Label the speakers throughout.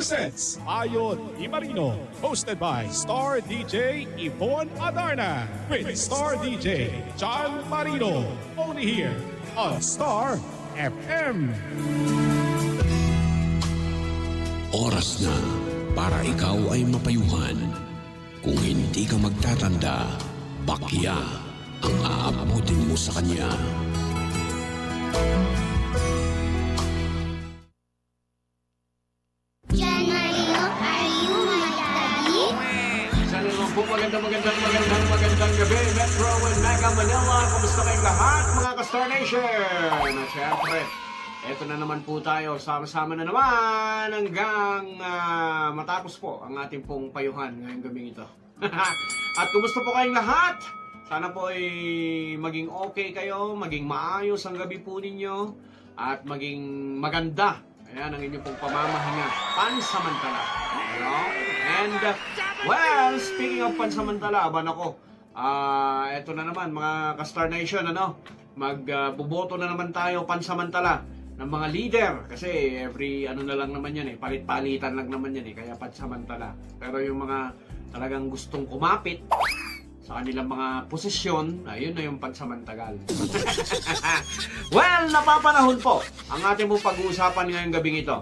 Speaker 1: presents Ayon Imarino, hosted by Star DJ Yvonne Adarna with Star DJ John Marino. Only here on Star FM.
Speaker 2: Oras na para ikaw ay mapayuhan. Kung hindi ka magtatanda, bakya ang aabutin mo sa kanya.
Speaker 3: Magandang magandang magandang magandang gabi Metro and Mega Manila. Kumusta kayong lahat mga ka-Star Nation? At syempre Ito na naman po tayo. Sama-sama na naman Hanggang ah, matapos po Ang ating pong payuhan ngayong gabing ito. At kumusta po kayong lahat? Sana po ay maging okay kayo Maging maayos ang gabi po ninyo At maging maganda. Ayan ang inyong pong pamamahinga Pansamantala. Ano? And uh, Well, speaking of pansamantala, aban ako. Ah, eto na naman mga ka-Star Nation, ano? Magboboto na naman tayo pansamantala ng mga leader kasi every ano na lang naman yan eh, palit-palitan lang naman yan eh, kaya pansamantala. Pero yung mga talagang gustong kumapit sa kanilang mga posisyon, ayun na yung pansamantagal. well, napapanahon po ang ating pag-uusapan ngayong gabing ito.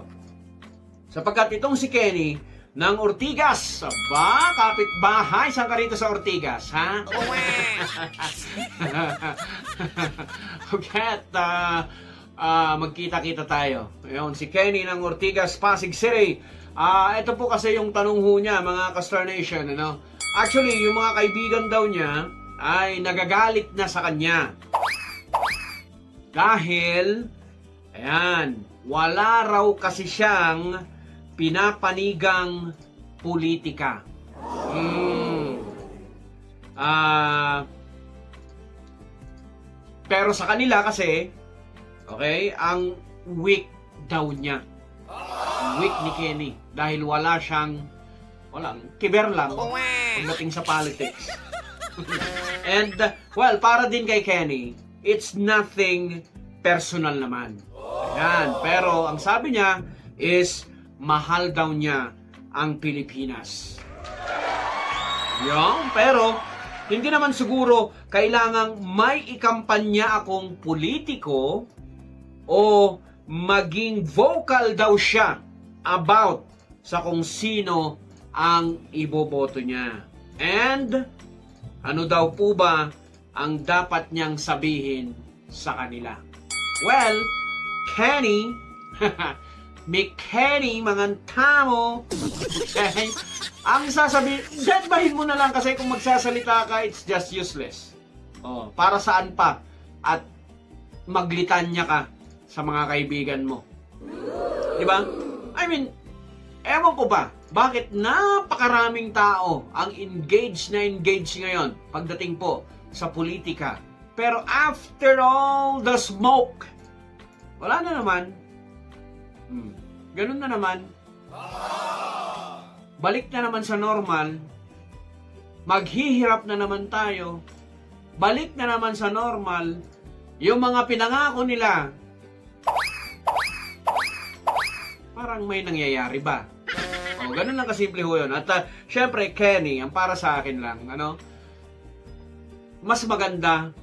Speaker 3: Sapagkat itong si Kenny ng Ortigas. Aba, kapitbahay. Saan ka rito sa Ortigas, ha? okay, at ah, ah, magkita-kita tayo. Ayun, si Kenny ng Ortigas, Pasig City. Ah, ito po kasi yung tanong ho niya, mga ka-Star Nation, ano? Actually, yung mga kaibigan daw niya ay nagagalit na sa kanya. Dahil, ayan, wala raw kasi siyang pinapanigang politika. Mm. Ah, pero sa kanila kasi, okay, ang weak daw niya. Weak ni Kenny. Dahil wala siyang, walang, kiber lang pagdating sa politics. And, uh, well, para din kay Kenny, it's nothing personal naman. Ayan. Pero, ang sabi niya is, mahal daw niya ang Pilipinas. Yung, pero, hindi naman siguro kailangang may ikampanya akong politiko o maging vocal daw siya about sa kung sino ang iboboto niya. And, ano daw po ba ang dapat niyang sabihin sa kanila? Well, Kenny, may Kenny, mga tamo, okay? ang sasabihin, deadbahin mo na lang kasi kung magsasalita ka, it's just useless. Oh, para saan pa? At maglitanya ka sa mga kaibigan mo. Di ba? I mean, ewan ko ba, bakit napakaraming tao ang engaged na engaged ngayon pagdating po sa politika. Pero after all the smoke, wala na naman. Hmm. Ganun na naman. Balik na naman sa normal. Maghihirap na naman tayo. Balik na naman sa normal. Yung mga pinangako nila, parang may nangyayari ba? O, ganun lang kasimple ho yun. At uh, syempre, Kenny, ang para sa akin lang, ano, mas maganda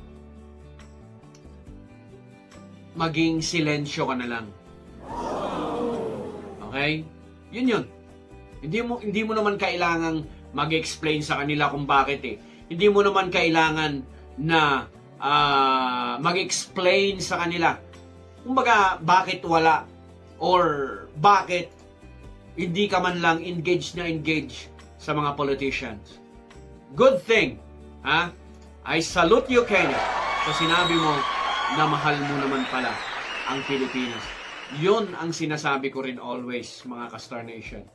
Speaker 3: maging silensyo ka na lang. Okay? Yun yun. Hindi mo hindi mo naman kailangang mag-explain sa kanila kung bakit eh. Hindi mo naman kailangan na ah, mag-explain sa kanila. Kumbaga, bakit wala or bakit hindi ka man lang engaged na engaged sa mga politicians. Good thing, ha? I salute you, Kenya, sa sinabi mo na mahal mo naman pala ang Pilipinas. Yun ang sinasabi ko rin always, mga ka-Star Nation.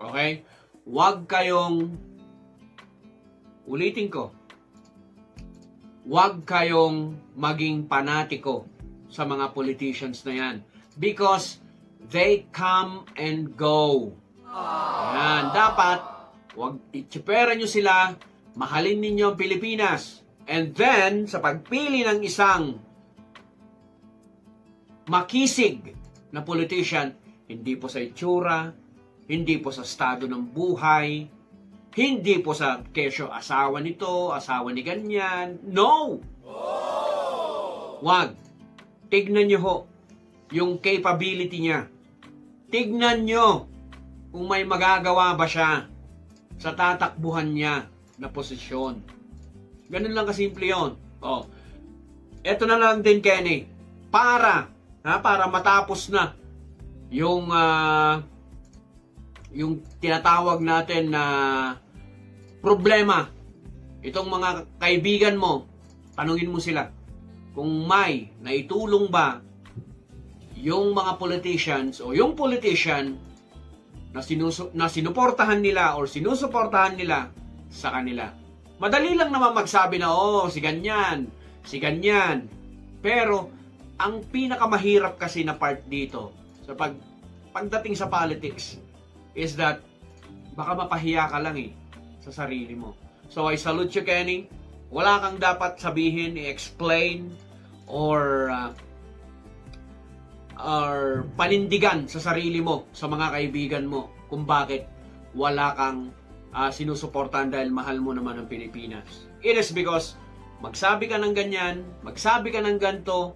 Speaker 3: Okay? Huwag kayong, ulitin ko, huwag kayong maging panatiko sa mga politicians na yan. Because they come and go. Yan. Dapat, huwag itsipera nyo sila, mahalin ninyo ang Pilipinas. And then, sa pagpili ng isang makisig na politician, hindi po sa itsura, hindi po sa estado ng buhay, hindi po sa kesyo asawa nito, asawa ni ganyan. No! Wag. Tignan nyo ho yung capability niya. Tignan nyo kung may magagawa ba siya sa tatakbuhan niya na posisyon. Ganun lang kasimple yon. Oh. Ito na lang din, Kenny. Para, ha, para matapos na yung ah, yung tinatawag natin na problema. Itong mga kaibigan mo, tanungin mo sila kung may naitulong ba yung mga politicians o yung politician na, sinusu- na sinuportahan nila or sinusuportahan nila sa kanila. Madali lang naman magsabi na, oh, si ganyan, si ganyan. Pero, ang pinakamahirap kasi na part dito, sa pag, pagdating sa politics, is that baka mapahiya ka lang eh sa sarili mo. So I salute you, Kenny. Wala kang dapat sabihin, i-explain, or uh, or panindigan sa sarili mo, sa mga kaibigan mo, kung bakit wala kang uh, sinusuportahan dahil mahal mo naman ang Pilipinas. It is because magsabi ka ng ganyan, magsabi ka ng ganto,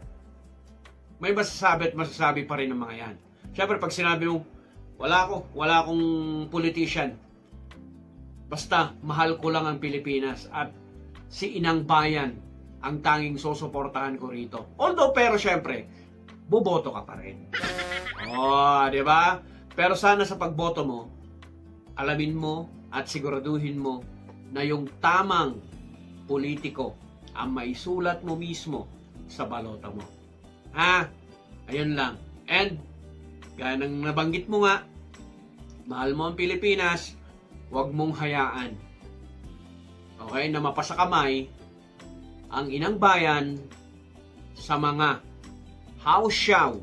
Speaker 3: may masasabi at masasabi pa rin ng mga yan. Siyempre, pag sinabi mo, wala ako, wala akong politician. Basta, mahal ko lang ang Pilipinas at si Inang Bayan ang tanging susuportahan ko rito. Although, pero syempre, buboto ka pa rin. Oh, di ba? Pero sana sa pagboto mo, alamin mo at siguraduhin mo na yung tamang politiko ang maisulat mo mismo sa balota mo. Ha? Ayun lang. And, gaya ng nabanggit mo nga, mahal mo ang Pilipinas, huwag mong hayaan. Okay, na mapasa kamay ang inang bayan sa mga hausyaw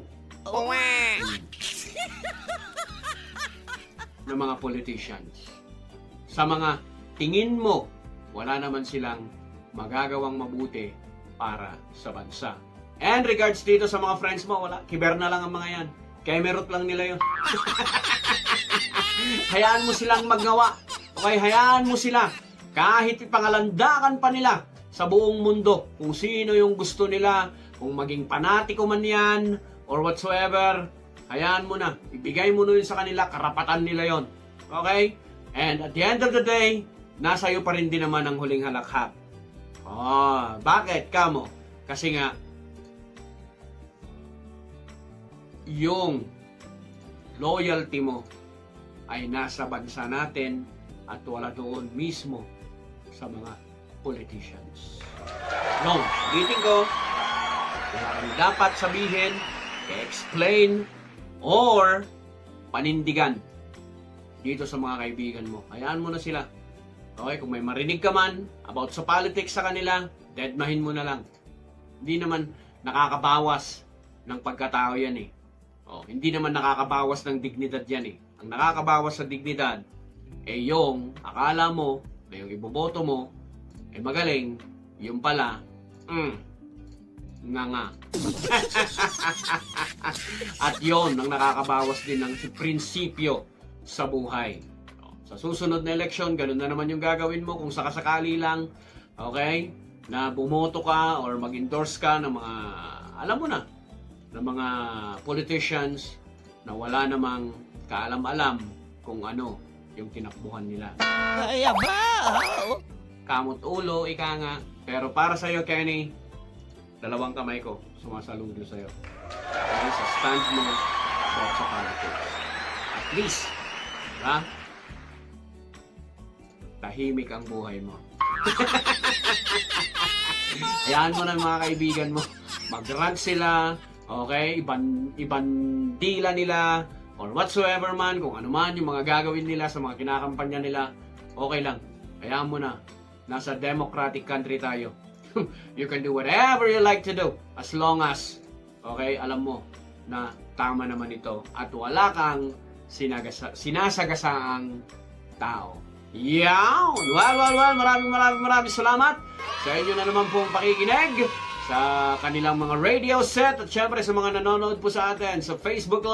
Speaker 3: ng mga politicians. Sa mga tingin mo, wala naman silang magagawang mabuti para sa bansa. And regards dito sa mga friends mo, wala. Kiber na lang ang mga yan. Kemerot lang nila yun. hayaan mo silang maggawa. Okay, hayaan mo sila. Kahit ipangalandakan pa nila sa buong mundo kung sino yung gusto nila, kung maging panatiko man yan, or whatsoever, hayaan mo na. Ibigay mo na yun sa kanila, karapatan nila yon. Okay? And at the end of the day, nasa iyo pa rin din naman ang huling halakhak. Oh, bakit kamo? Kasi nga, yung loyalty mo ay nasa bansa natin at wala doon mismo sa mga politicians. No, ulitin ko, wala kang dapat sabihin, explain, or panindigan dito sa mga kaibigan mo. Hayaan mo na sila. Okay, kung may marinig ka man about sa politics sa kanila, deadmahin mo na lang. Hindi naman nakakabawas ng pagkatao yan eh. Oh, hindi naman nakakabawas ng dignidad yan eh. Ang nakakabawas sa dignidad eh yung akala mo na yung iboboto mo eh magaling, yung pala, mm, nga nga. At yon ang nakakabawas din ng prinsipyo sa buhay. Oh, Sa susunod na eleksyon, ganun na naman yung gagawin mo kung sakasakali lang, okay, na bumoto ka or mag-endorse ka ng mga, alam mo na, ng mga politicians na wala namang kaalam-alam kung ano yung tinakbuhan nila.
Speaker 4: Ay, aba!
Speaker 3: Kamot ulo, ika nga. Pero para sa'yo, Kenny, dalawang kamay ko sumasaludo sa'yo. Dahil sa stand mo about sa politics. At least, ha? Tahimik ang buhay mo. Hayaan mo na mga kaibigan mo. Mag-rant sila, okay? Iban, ibandila nila, or whatsoever man, kung ano man yung mga gagawin nila sa mga kinakampanya nila, okay lang. Hayaan mo na. Nasa democratic country tayo. you can do whatever you like to do as long as, okay, alam mo na tama naman ito at wala kang sinagasa, sinasagasaang tao. Yawn! Well, well, well, maraming maraming maraming salamat sa inyo na naman pong pakikinig sa kanilang mga radio set at syempre sa mga nanonood po sa atin sa Facebook Live.